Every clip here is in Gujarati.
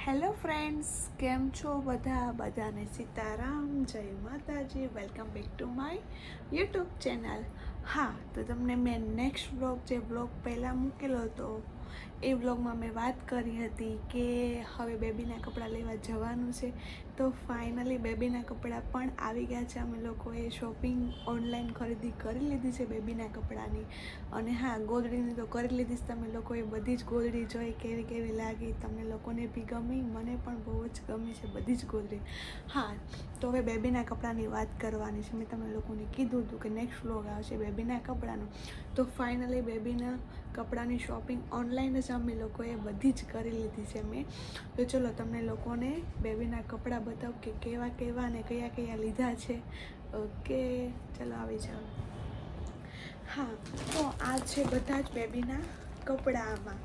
હેલો ફ્રેન્ડ્સ, કેમ છો બધા? બધાને સીતારામ, જય Mataji, welcome back to my YouTube channel. હા, તો તમને મેં નેક્સ્ટ બ્લોગ જે બ્લોગ પહેલાં મૂકેલો હતો, એ બ્લોગમાં મેં વાત કરી હતી કે હવે બેબીના કપડાં લેવા જવાનું છે. તો ફાઇનલી બેબીના કપડાં પણ આવી ગયા છે. અમે લોકોએ શોપિંગ ઓનલાઈન ખરીદી કરી લીધી છે બેબીના કપડાની. અને હા, ગોદડીની તો કરી લીધી છે. તમે લોકોએ બધી જ ગોદડી જોઈ કેવી કેવી લાગી. તમને લોકોને બી ગમી, મને પણ બહુ જ ગમી છે બધી જ ગોદડી. હા, તો હવે બેબીના કપડાંની વાત કરવાની છે. મેં તમે લોકોને કીધું હતું કે નેક્સ્ટ વ્લોગ આવશે બેબીના કપડાનું. તો ફાઇનલી બેબીના કપડાની શોપિંગ ઓનલાઈન જ અમે લોકોએ બધી જ કરી લીધી છે. મેં તો ચલો તમને લોકોને બેબીના કપડાં બતાવ કે કેવા કેવા ને કયા કયા લીધા છે? ઓકે, ચલો આવી જાઓ. હા, તો આ છે બધા જ બેબીના કપડાં આમાં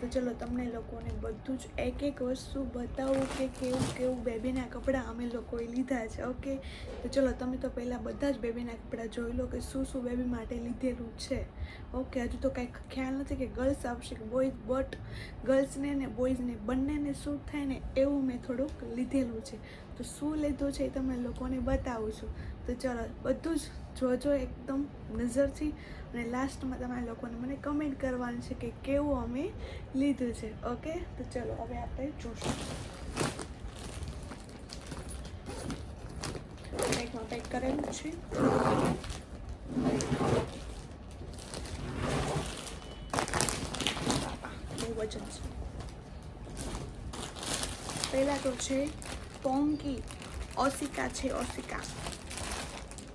તો ચલો તમને લોકોને બધું જ એક એક વસ્તુ બતાવું કે કેવું કેવું બેબીના કપડાં અમે લોકોએ લીધા છે, ઓકે? તો ચલો તમે તો પહેલાં બધા જ બેબીના કપડાં જોઈ લો કે શું શું બેબી માટે લીધેલું છે, ઓકે? હજુ તો કાંઈ ખ્યાલ નથી કે ગર્લ્સ આવશે કે બોયઝ બટ ગર્લ્સને ને બોયઝને બંનેને શૂટ થાય ને એવું મેં થોડુંક લીધેલું છે. તો શું લીધું છે એ તમને લોકોને બતાવું છું. તો ચલો બધું જ જોજો એકદમ નજરથી અને લાસ્ટમાં તમારા લોકોને મને કમેન્ટ કરવાનું છે કે કેવું અમે લીધું છે. ઓકે તો ચલો, હવે આપણે જોશું. પેકમાં પેક કરેલું છે. બહુ વજન છે. પહેલાં તો છે પોંકી ઓસિકા છે ઓસિકા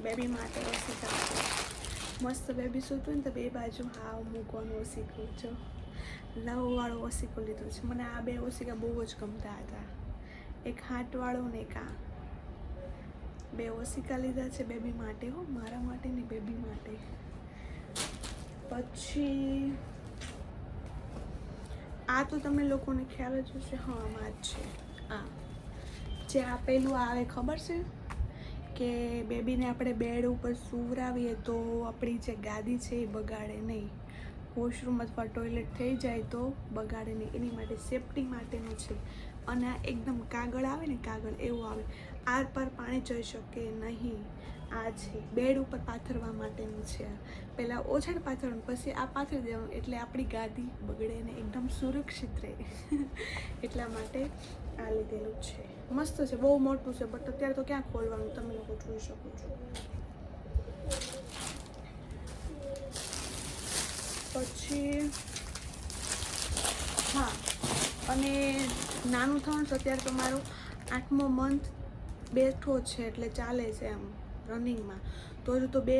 બેબી માટે ઓસિકા છે મસ્ત બેબી સૂતું ને તો બે બાજુ હા મૂકવાનું ઓસિકું જો લવવાળો ઓશીકું લીધું છે. મને આ બે ઓસિકા બહુ જ ગમતા હતા. એક હાટવાળો ને એક આ. બે ઓસિકા લીધા છે બેબી માટે હો, મારા માટે ને બેબી માટે. પછી આ તો તમે લોકોને ખ્યાલ જ હશે, હા આમાં જ છે. આ. જે આપેલું આવે, ખબર છે? કે બેબીને આપણે બેડ ઉપર સુવરાવીએ તો આપણી જે ગાદી છે એ બગાડે નહીં. વોશરૂમ અથવા ટોયલેટ થઈ જાય તો બગાડે નહીં. એની માટે સેફટી માટેનું છે. અને આ એકદમ કાગળ આવે ને, કાગળ એવું આવે. આર પાર પાણી જઈ શકે નહીં. આ છે. બેડ ઉપર પાથરવા માટેનું છે પહેલાં ઓછાડ પાથરવાનું, પછી આ પાથરી દેવાનું. એટલે આપણી ગાદી બગડે ને એકદમ સુરક્ષિત રહે. એટલા માટે આ લીધેલું છે. મસ્ત છે, બહુ મોટું છે બટ અત્યારે તો ક્યાં ખોલવાનું તમે લોકો જોઈ શકો છો. પછી, હા, અને નાનું થવાનું છે, અત્યારે તો મારો આઠમો મંથ બેઠો છે, એટલે ચાલે છે એમ, રનિંગમાં. તો હજુ તો બે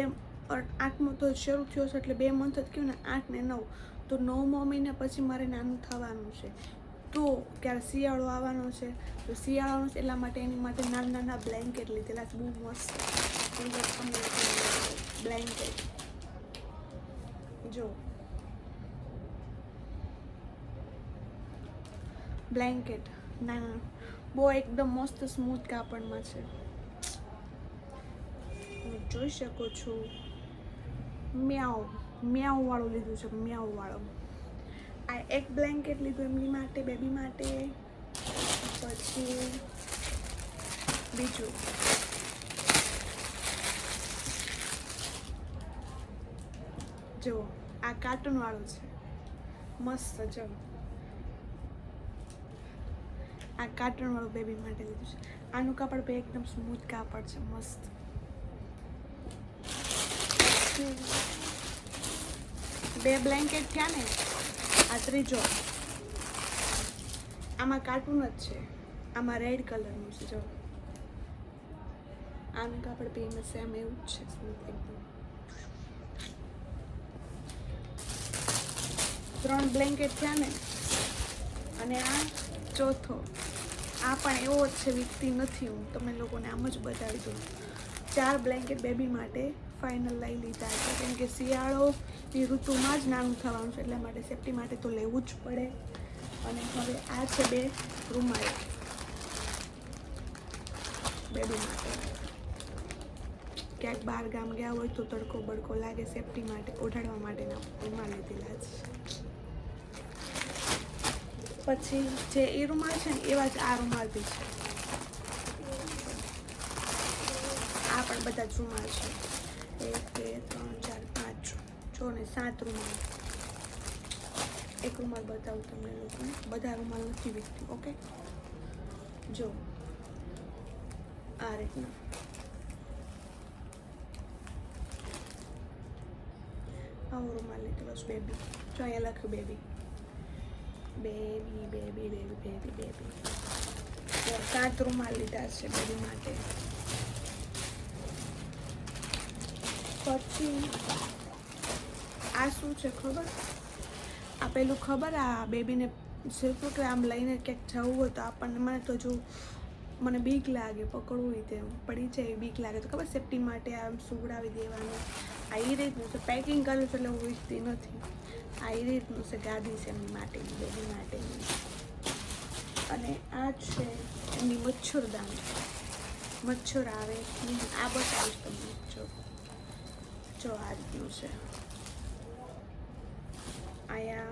આઠમો તો શરૂ થયો છે, એટલે બે મંથ જ કહ્યું ને, આઠ ને નવ. તો નવમો મહિના પછી મારે નાનું થવાનું છે. તો ક્યારે શિયાળો આવવાનો છે, તો શિયાળાનો છે એટલા માટે એની માટે નાના નાના બ્લેન્કેટ લીધેલા છે, બહુ મસ્ત. બ્લેન્કેટ જો. બ્લેન્કેટ નાના બહુ એકદમ મસ્ત સ્મૂથ કાપડમાં છે. હું જોઈ શકો છો. મ્યાઉ. મ્યાઉ વાળું લીધું છે મ્યાઉ વાળું આ એક બ્લેન્કેટ લીધું એમની માટે બેબી માટે. પછી બીજું. જો, આ કાર્ટૂન વાળું છે. મસ્ત જો. આ કાર્ટૂન વાળું બેબી માટે લીધું છે. આનું કાપડ બે એકદમ સ્મૂથ કાપડ છે, મસ્ત. બે બ્લેન્કેટ થયા ને આ ત્રીજો આમાં કાર્ટૂન જ છે. આમાં રેડ કલરનું છે, જો. આનું કાપડ પીને સેમ એવું જ છે સ્મૂથ એકદમ. ત્રણ બ્લેન્કેટ થયા ને, અને આ ચોથો. આ પણ એવો જ છે, વીકતી નથી હું. તમે લોકોને આમ જ બતાવી દઉં. ચાર બ્લેન્કેટ બેબી માટે ફાઇનલ લઈ લીધા છે. કેમ કે શિયાળોની ઋતુમાં જ નાનું થવાનું છે, એટલા માટે સેફટી માટે તો લેવું જ પડે. અને હવે આ છે બે રૂમાલ. બેબી માટે ક્યાંક બહાર ગામ ગયા હોય તો તડકો બડકો લાગે સેફટી માટે, ઓઢાડવા માટેના રૂમાલ લીધેલા છે. પછી જે એ રૂમાલ છે ને, એવા જ આ રૂમાલ બી છે. આ પણ બધા જ રૂમાલ છે. એક, બે, ત્રણ, ચાર, પાંચ, છ ને સાત રૂમાલ. એક રૂમાલ બતાવું તમને લોકોને. બધા રૂમાલ નથી વીકતી, ઓકે? જો, આ રીતના. આવો રૂમાલ લીધેલો છે બેબી. જો અહીંયા લખ્યું baby. Baby baby baby baby baby. સાત રૂમાલ લીધા છે બેબી માટે. પછી આ શું છે ખબર? આ પેલું ખબર, આ બેબીને સિર્ફ કે આમ લઈને ક્યાંક જવું હોય તો આપણને, મને તો જો મને બીક લાગે પકડવું હોય તેમ, પડી જાય બીક લાગે તો ખબર સેફટી માટે આમ સુવડાવી દેવાનું. આ એ રીતનું છે પેકિંગ કર્યું છે એટલે હું ઈચ્છતી નથી. આ એ રીતનું છે, ગાદી છે એમની માટેની, બેબી માટેની. અને આ છે એમની મચ્છરદાન. મચ્છર આવે આ બતાવીશ તમને જો જો આ રીતનું છે. અહીંયા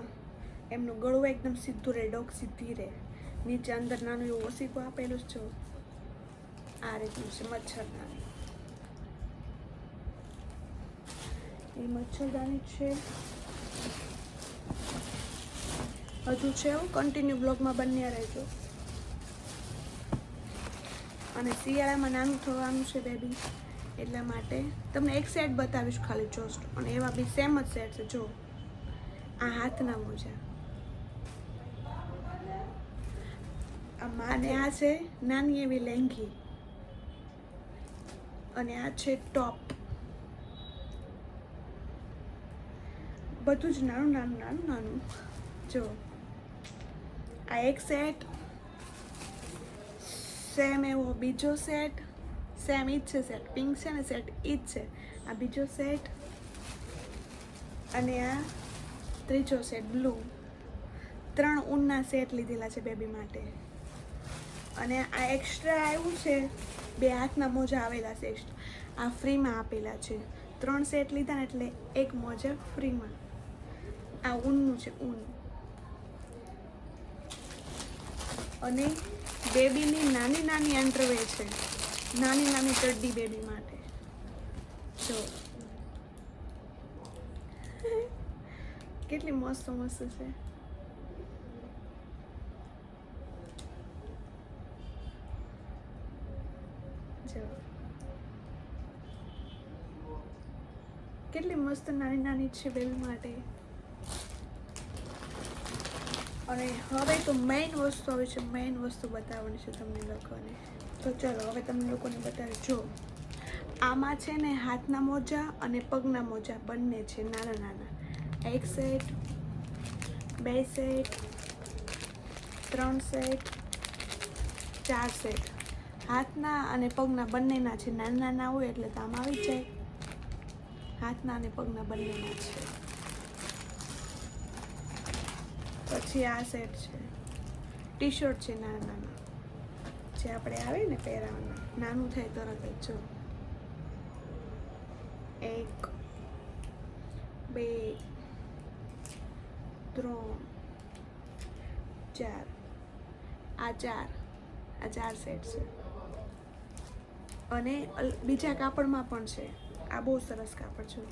એમનું ગળું એકદમ સીધું રહે, ડોક સીધી રહે. નીચે અંદર નાનું એવું ઓસીકું આપેલું છે. આ રીતનું છે મચ્છરદાની. એ મચ્છરદાની છે. હજુ છે એવું કન્ટિન્યુ બ્લોગમાં બન્યા રહેજો. અને શિયાળામાં નાનું થવાનું છે બેબી એટલા માટે તમને એક સેટ બતાવીશ ખાલી જોસ્ટ અને એવા બી સેમ જ સેટ છે, જો. આ હાથના મોજા. આ માને આ છે નાની એવી લેંઘી અને આ છે ટોપ બધું જ નાનું નાનું નાનું નાનું. જો. આ એક સેટ સેમ એવો બીજો સેટ સેમ એ જ છે સેટ. પિંક છે ને સેટ એ જ છે. આ બીજો સેટ અને આ ત્રીજો સેટ બ્લુ. ત્રણ ઊનના સેટ લીધેલા છે બેબી માટે. અને આ એક્સ્ટ્રા આવ્યું છે, બે હાથના મોજા આવેલા છે. આ ફ્રીમાં આપેલા છે. ત્રણ સેટ લીધા ને એટલે એક મોજા ફ્રીમાં. આ ઊનનું છે ઊન. અને બેબીની નાની નાની અંડરવે છે. નાની નાની ચડ્ડી બેબી માટે. જો. કેટલી મસ્ત મસ્ત છે. જો. કેટલી મસ્ત નાની નાની છે બેબી માટે. અને હવે તો મેઇન વસ્તુ આવે છે મેઇન વસ્તુ બતાવવાની છે તમને લોકોને. તો ચલો, હવે તમને લોકોને બતાવી. જો, આમાં છે ને હાથના મોજા અને પગના મોજા બંને છે, નાના નાના. એક સેટ બે સેટ ત્રણ સેટ ચાર સેટ હાથના અને પગના બંનેના છે, નાના નાના હોય એટલે તો આમાં આવી જાય. હાથના અને પગના બંનેના છે. પછી આ સેટ છે. ટી શર્ટ છે, નાના નાના. જે આપણે આવે ને પહેરાવાનું, નાનું થાય તરત જ, જો. એક, બે, ત્રણ, ચાર. આ ચાર આ ચાર સેટ છે. અને બીજા કાપડમાં પણ છે. આ બહુ સરસ કાપડ છે.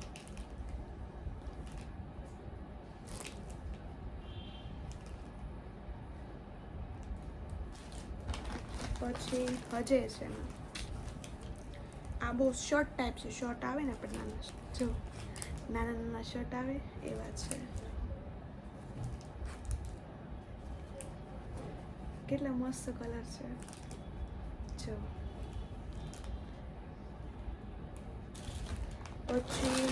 પછી હજે છે. આ બહુ શોર્ટ ટાઈપ છે. શોર્ટ આવે ને આપણે નાના જો, નાના નાના શર્ટ આવે, એવા છે. કેટલા મસ્ત કલર છે. જો. પછી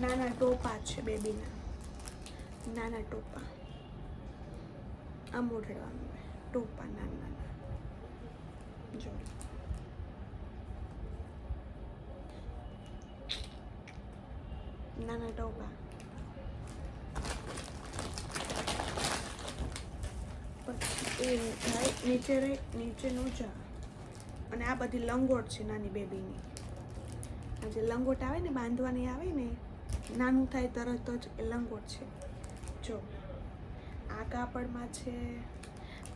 નાના ટોપા છે બેબીના. નાના ટોપા. આ મોઢડવાનું ટોપા નાના નાના. જો નાના ટોપા પછી એ થાય નીચે રહે નીચેનું ચા અને આ બધી લંગોટ છે નાની બેબીની. આ જે લંગોટ આવે ને, બાંધવાની આવે ને, નાનું થાય તરત જ એ લંગોટ છે. જો, આ કાપડમાં છે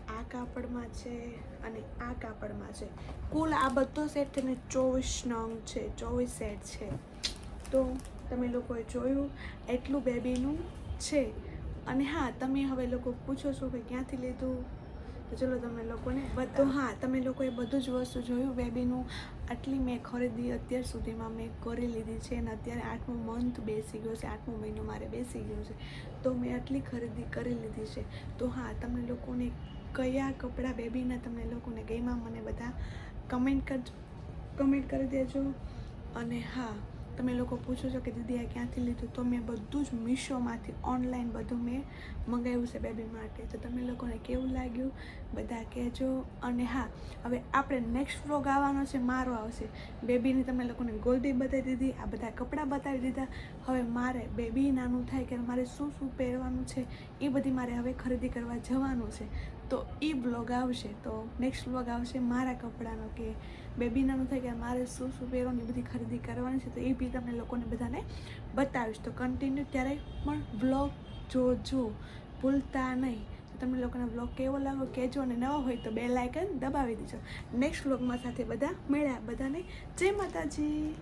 આ કાપડમાં છે અને આ કાપડમાં છે. કુલ આ બધો સેટ થઈને ચોવીસ નંગ છે, ચોવીસ સેટ છે. તો તમે લોકોએ જોયું એટલું બેબીનું છે. અને હા, તમે હવે લોકો પૂછો છો કે ક્યાંથી લીધું? તો ચલો તમે લોકોને બધું હા, તમે લોકોએ બધું જ વસ્તુ જોયું, બેબીનું આટલી મેં ખરીદી, અત્યાર સુધીમાં મેં કરી લીધી છે અને અત્યારે આઠમો મંથ બેસી ગયો છે, આઠમો મહિનો મારે બેસી ગયો છે. તો મેં આટલી ખરીદી કરી લીધી છે. તો હા, તમને લોકોને કયા કપડાં બેબીના તમને લોકોને ગમ્યા મને બધા કમેન્ટ કરજો કમેન્ટ કરી દેજો. અને હા, તમે લોકો પૂછો છો કે દીદી આ ક્યાંથી લીધું? તો મેં બધું જ મીશોમાંથી ઓનલાઈન બધું મેં મંગાવ્યું છે બેબી માટે. તો તમે લોકોને કેવું લાગ્યું? બધા કહેજો. અને હા, હવે આપણે નેક્સ્ટ વ્લોગ આવવાનો છે, મારો આવશે. બેબીની તમે લોકોને ગોલ્ડી બતાવી દીધી, આ બધા કપડાં બતાવી દીધા. હવે મારે બેબી નાનું થાય કે મારે શું શું પહેરવાનું છે, એ બધી મારે હવે ખરીદી કરવા જવાનું છે. તો એ બ્લોગ આવશે. તો નેક્સ્ટ બ્લોગ આવશે મારા કપડાનો કે બેબી નાનું થાય કે મારે શું શું પહેરવાની બધી ખરીદી કરવાની છે. તો એ બી તમને લોકોને બધાને બતાવીશ. તો કન્ટિન્યુ ત્યારે પણ બ્લોગ જોજો. ભૂલતા નહીં. તો તમને લોકોને બ્લોગ કેવો લાગ્યો કહેજો અને નવા હોય તો બે લાઇકન દબાવી દેજો. નેક્સ્ટ બ્લોગમાં સાથે બધા મળ્યા. બધાને જય માતાજી.